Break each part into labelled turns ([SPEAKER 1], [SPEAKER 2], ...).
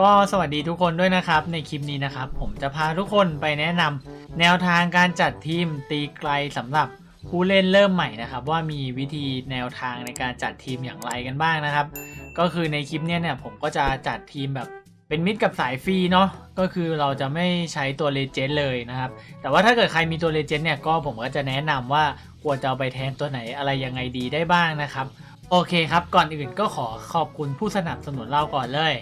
[SPEAKER 1] ก็สวัสดีทุกคนด้วยนะครับ ในคลิปนี้นะครับ ผมจะพาทุกคนไปแนะนำแนวทางการจัดทีมตีไกลสำหรับผู้เล่นเริ่มใหม่นะครับ ว่ามีวิธีแนวทางในการจัดทีมอย่างไรกันบ้างนะครับ ก็คือในคลิปนี้เนี่ยผมก็จะจัดทีมแบบเป็นมิตรกับสายฟรีเนาะก็คือเราจะไม่ใช้ตัวเลเจนด์เลยนะครับ แต่ว่าถ้าเกิดใครมีตัวเลเจนด์เนี่ยก็ผมก็จะแนะนำว่าควรจะเอาไปแทนตัวไหนอะไรยังไงดีได้บ้างนะครับ โอเคครับก่อนอื่นก็ขอขอบคุณผู้สนับสนุนเราก่อนเลย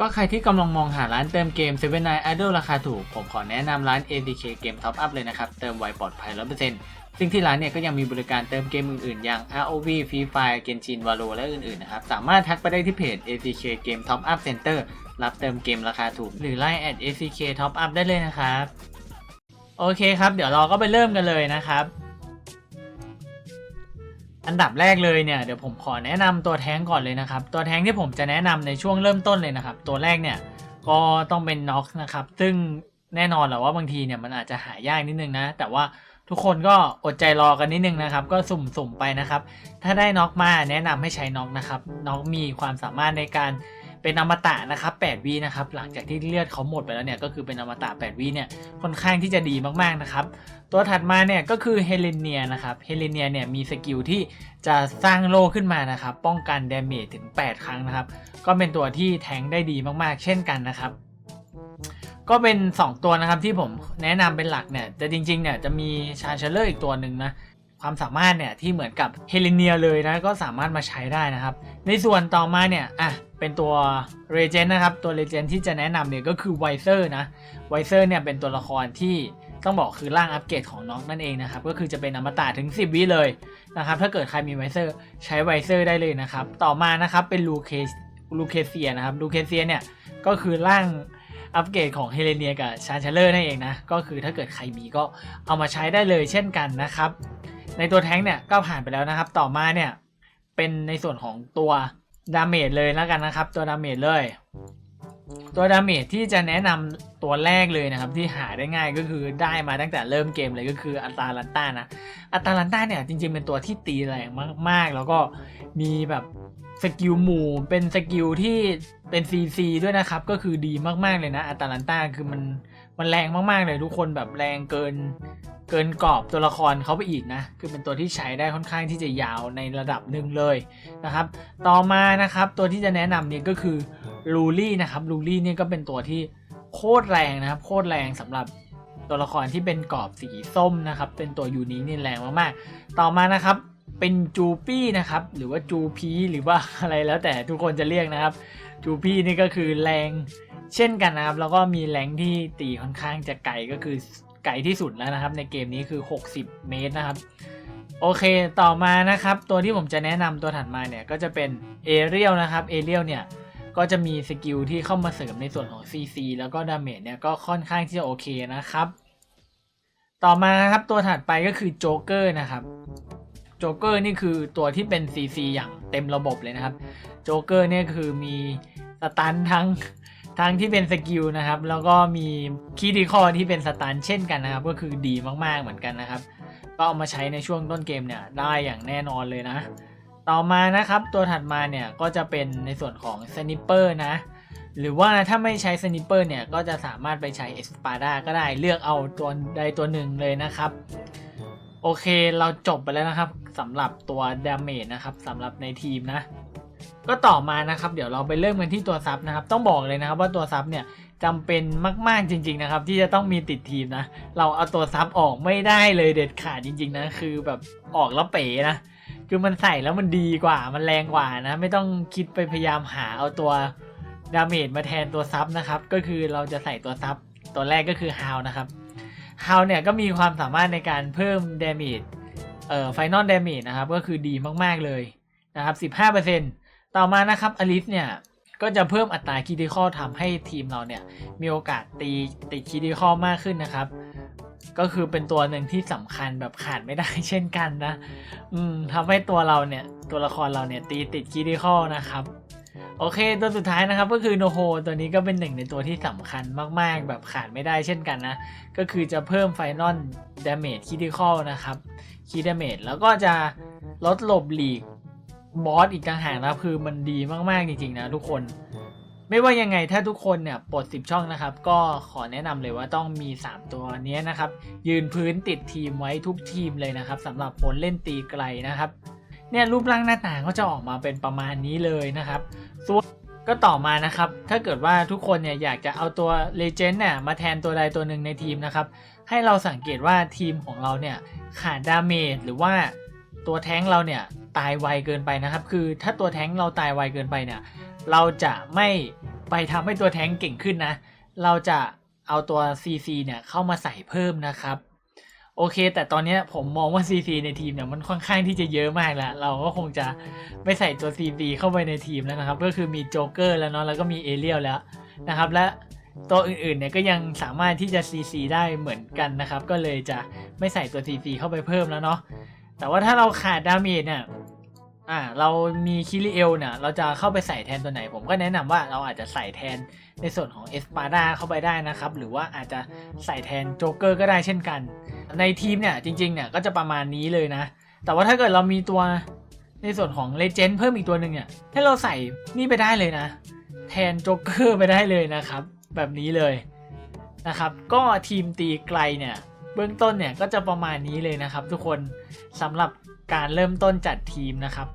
[SPEAKER 1] ก็ใครที่กำลังมองหาร้านเติมเกม7 n i Idol ราคาถูก ผมขอแนะนำร้าน ADK Game Top Up เลยนะครับ เติมไวปลอดภัย 100%ซึ่งที่ร้านเนี่ยก็ยังมีบริการเติมเกมอื่นๆ อย่าง ROV Free Fire Genshin Valo และอื่นๆ นะครับ สามารถทักไปได้ที่เพจ ADK Game Top Up Center รับเติมเกมราคาถูก หรือ Line at ADK Top Up ได้เลยนะครับ โอเคครับ เดี๋ยวเราก็ไปเริ่มกันเลยนะครับ อันดับแรกเลยเนี่ยเดี๋ยวผมขอแนะนำตัวแท้งก่อนเลยนะครับ ตัวแท้งที่ผมจะแนะนำในช่วงเริ่มต้นเลยนะครับ ตัวแรกเนี่ยก็ต้องเป็นน็อกนะครับ ซึ่งแน่นอนแหละว่าบางทีเนี่ยมันอาจจะหายากนิดนึงนะ แต่ว่าทุกคนก็อดใจรอกันนิดนึงนะครับ ก็สุ่มๆไปนะครับ ถ้าได้น็อกมาแนะนำให้ใช้น็อกนะครับน็อกมีความสามารถในการ เป็นอมตะนะครับ8วินะครับหลังจากที่เลือดเขาหมดไปแล้วเนี่ยก็คือเป็นอมตะ8วิเนี่ยค่อนข้างที่จะดีมากๆนะครับตัวถัดมาเนี่ยก็คือเฮเลเนียนะครับเฮเลเนียเนี่ยมีสกิลที่จะสร้างโล่ขึ้นมานะครับป้องกันเดาเมจถึง 8 ครั้งนะครับก็เป็นตัวที่แทงได้ดีมากๆ เช่นกันนะครับก็เป็น 2 ตัวนะครับที่ผมแนะนำเป็นหลักเนี่ยแต่จริงๆเนี่ยจะมีชาเชลเลอร์อีกตัวหนึ่งนะความสามารถเนี่ยที่เหมือนกับเฮเลเนียเลยนะก็สามารถมาใช้ได้นะครับ ในส่วนต่อมาเนี่ยอะ เป็นตัวเรเจนนะครับ ตัวเรเจนที่จะแนะนำเนี่ยก็คือไวเซอร์นะไวเซอร์เนี่ยเป็นตัวละครที่ต้องบอกคือร่างอัปเกรดของน้องนั่นเองนะครับ ก็คือจะเป็นอมตะถึง 10 วิเลยนะครับ ถ้าเกิดใครมีไวเซอร์ใช้ไวเซอร์ได้เลยนะครับ ต่อมานะครับเป็นลูเคลูเคเซียนะครับลูเคเซียเนี่ยก็คือร่างอัปเกรดของเฮเลเนียกับชาเชเลอร์นั่นเองนะ ก็คือถ้าเกิดใครมีก็เอามาใช้ได้เลยเช่นกันนะครับ ในตัวแท้งเนี่ยก็ผ่านไปแล้วนะครับ ต่อมาเนี่ยเป็นในส่วนของตัว ดาเมจเลยแล้วกันนะครับ ตัวดาเมจเลย ตัวดาเมจที่จะแนะนำตัวแรกเลยนะครับ ที่หาได้ง่ายก็คือได้มาตั้งแต่เริ่มเกมเลยก็คืออัตาลันต้านะอัตาลันต้าเนี่ยจริงๆเป็นตัวที่ตีแรงมากๆ แล้วก็มีแบบสกิลหมู่เป็นสกิลที่เป็น CC ด้วยนะครับ ก็คือดีมากๆเลยนะอัตาลันต้าคือมันมันแรงมากๆเลยทุกคนแบบแรงเกิน เกินกรอบตัวละครเขาไปอีกนะ คือเป็นตัวที่ใช้ได้ค่อนข้างที่จะยาวในระดับหนึ่งเลยนะครับ ต่อมานะครับตัวที่จะแนะนำเนี่ยก็คือลูลี่นะครับลูลี่เนี่ยก็เป็นตัวที่โคตรแรงนะครับโคตรแรงสำหรับตัวละครที่เป็นกรอบสีส้มนะครับ เป็นตัวยูนิคนี่แรงมากๆ ต่อมานะครับเป็นจูปี้นะครับหรือว่าจูพีหรือว่าอะไรแล้วแต่ทุกคนจะเรียกนะครับจูปี้นี่ก็คือแรงเช่นกันนะครับ แล้วก็มีแรงที่ตีค่อนข้างจะไกลก็คือ ไกลที่สุดแล้วนะครับ ในเกมนี้คือ 60 เมตรนะครับ โอเคต่อมานะครับ ตัวที่ผมจะแนะนำตัวถัดมาเนี่ย ก็จะเป็นเอเรียลนะครับเอเรียลเนี่ยก็จะมีสกิลที่เข้ามาเสริมในส่วนของ CC แล้วก็ดาเมจเนี่ยก็ค่อนข้างที่จะโอเคนะครับ ต่อมาครับตัวถัดไปก็คือโจ๊กเกอร์นะครับโจ๊กเกอร์นี่คือตัวที่เป็น CC อย่างเต็มระบบเลยนะครับโจ๊กเกอร์เนี่ยคือมีสตันทั้ง ทั้งที่เป็นสกิลนะครับ แล้วก็มีคีดีคอที่เป็นสตันเช่นกันนะครับ ก็คือดีมากๆเหมือนกันนะครับ ก็เอามาใช้ในช่วงต้นเกมเนี่ยได้อย่างแน่นอนเลยนะ ต่อมานะครับตัวถัดมาเนี่ยก็จะเป็นในส่วนของสนิปเปอร์นะ หรือว่าถ้าไม่ใช้สนิปเปอร์เนี่ยก็จะสามารถไปใช้เอสปาดาก็ได้เลือกเอาตัวใดตัวหนึ่งเลยนะครับโอเคเราจบไปแล้วนะครับสำหรับตัวดาเมจนะครับสำหรับในทีมนะ ก็ต่อมานะครับ เดี๋ยวเราไปเริ่มกันที่ตัวซับนะครับ ต้องบอกเลยนะครับว่าตัวซับเนี่ยจำเป็นมาก ๆจริง ๆนะครับ ที่จะต้องมีติดทีมนะ เราเอาตัวซับออกไม่ได้เลยเด็ดขาดจริง ๆ นะ คือแบบออกแล้วเป๋นะคือมันใส่แล้วมันดีกว่ามันแรงกว่านะ ไม่ต้องคิดไปพยายามหาเอาตัวดาเมจมาแทนตัวซับนะครับ ก็คือเราจะใส่ตัวซับตัวแรกก็คือฮาวนะครับฮาวเนี่ยก็มีความสามารถในการเพิ่มดาเมจเอ่อไฟนอลดาเมจนะครับ ก็คือดีมากๆเลยนะครับ 15% ต่อมานะครับอลิสเนี่ยก็จะเพิ่มอัตราคิดิคอลทำให้ทีมเราเนี่ยมีโอกาสตีติดคิดิคอลมากขึ้นนะครับ ก็คือเป็นตัวหนึ่งที่สำคัญแบบขาดไม่ได้เช่นกันนะอืมทำให้ตัวเราเนี่ยตัวละครเราเนี่ยตีติดคิดิคอลนะครับโอเคตัวสุดท้ายนะครับก็คือโนโฮตัวนี้ก็เป็นหนึ่งในตัวที่สำคัญมากๆ แบบขาดไม่ได้เช่นกันนะ ก็คือจะเพิ่มไฟนอลดาเมจคิดิคอลนะครับคีดาเมจแล้วก็จะลดหลบหลีก บอสอีกต่างหากนะคือมันดีมากๆจริงๆนะทุกคน ไม่ว่ายังไงถ้าทุกคนเนี่ยปลด 10 ช่องนะครับ ก็ขอแนะนำเลยว่าต้องมี 3 ตัวนี้นะครับ ยืนพื้นติดทีมไว้ทุกทีมเลยนะครับสำหรับคนเล่นตีไกลนะครับเนี่ยรูปร่างหน้าตาก็จะออกมาเป็นประมาณนี้เลยนะครับส่วนก็ต่อมานะครับ ถ้าเกิดว่าทุกคนเนี่ยอยากจะเอาตัวเลเจนด์เนี่ยมาแทนตัวใดตัวหนึ่งในทีมนะครับ ให้เราสังเกตว่าทีมของเราเนี่ยขาดดาเมจหรือว่า ตัวแท้งเราเนี่ยตายไวเกินไปนะครับ คือถ้าตัวแท้งเราตายไวเกินไปเนี่ย เราจะไม่ไปทำให้ตัวแท้งเก่งขึ้นนะ เราจะเอาตัว CC เนี่ยเข้ามาใส่เพิ่มนะครับ โอเค แต่ตอนนี้ผมมองว่า CC ในทีมเนี่ยมันค่อนข้างที่จะเยอะมากแล้ว เราก็คงจะไม่ใส่ตัว CC เข้าไปในทีมแล้วนะครับ ก็คือมีโจ๊กเกอร์แล้วเนาะแล้วก็มีเอเรียลแล้วนะครับ และตัวอื่นๆเนี่ยก็ยังสามารถที่จะ CC ได้เหมือนกันนะครับ ก็เลยจะไม่ใส่ตัว CC เข้าไปเพิ่มแล้วเนาะ แต่ว่าถ้าเราขาดดาเมจเนี่ยอ่าเรามีคิริเอลเนี่ยเราจะเข้าไปใส่แทนตัวไหน ผมก็แนะนำว่าเราอาจจะใส่แทนในส่วนของเอสปาดาเข้าไปได้นะครับ หรือว่าอาจจะใส่แทนโจ๊กเกอร์ก็ได้เช่นกัน ในทีมเนี่ยจริงๆเนี่ยก็จะประมาณนี้เลยนะ แต่ว่าถ้าเกิดเรามีตัวในส่วนของเลเจนด์เพิ่มอีกตัวหนึ่งเนี่ยให้เราใส่นี่ไปได้เลยนะ แทนโจ๊กเกอร์ไปได้เลยนะครับ แบบนี้เลยนะครับ ก็ทีมตีไกลเนี่ย เบื้องต้นเนี่ยก็จะประมาณนี้เลยนะครับทุกคนสำหรับการเริ่มต้นจัดทีมนะครับ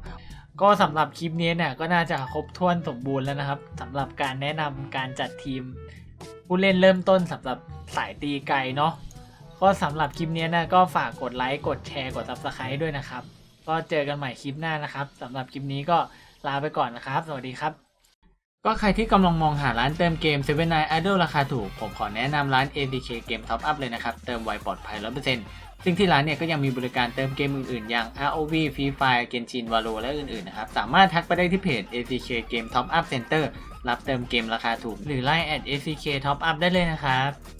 [SPEAKER 1] ก็สำหรับคลิปนี้เนี่ยก็น่าจะครบถ้วนสมบูรณ์แล้วนะครับสำหรับการแนะนำการจัดทีม ผู้เล่นเริ่มต้นสำหรับสายตีไกลเนาะก็สำหรับคลิปนี้นะก็ฝากกดไลค์กดแชร์กด subscribe ด้วยนะครับ ก็เจอกันใหม่คลิปหน้านะครับสำหรับคลิปนี้ก็ลาไปก่อนนะครับ สวัสดีครับ ก็ใครที่กำลังมองหาร้านเติมเกม7 n i Idol ราคาถูก ผมขอแนะนำร้าน ADK Game Top Up เลยนะครับ เติมไวปลอดภัย 100%ซึ่งที่ร้านเนี่ยก็ยังมีบริการเติมเกมอื่นๆ อย่าง ROV Free Fire Genshin Valo และอื่นๆ นะครับ สามารถทักไปได้ที่เพจ ADK Game Top Up Center รับเติมเกมราคาถูก หรือไลน์ at ACK Top Up ได้เลยนะครับ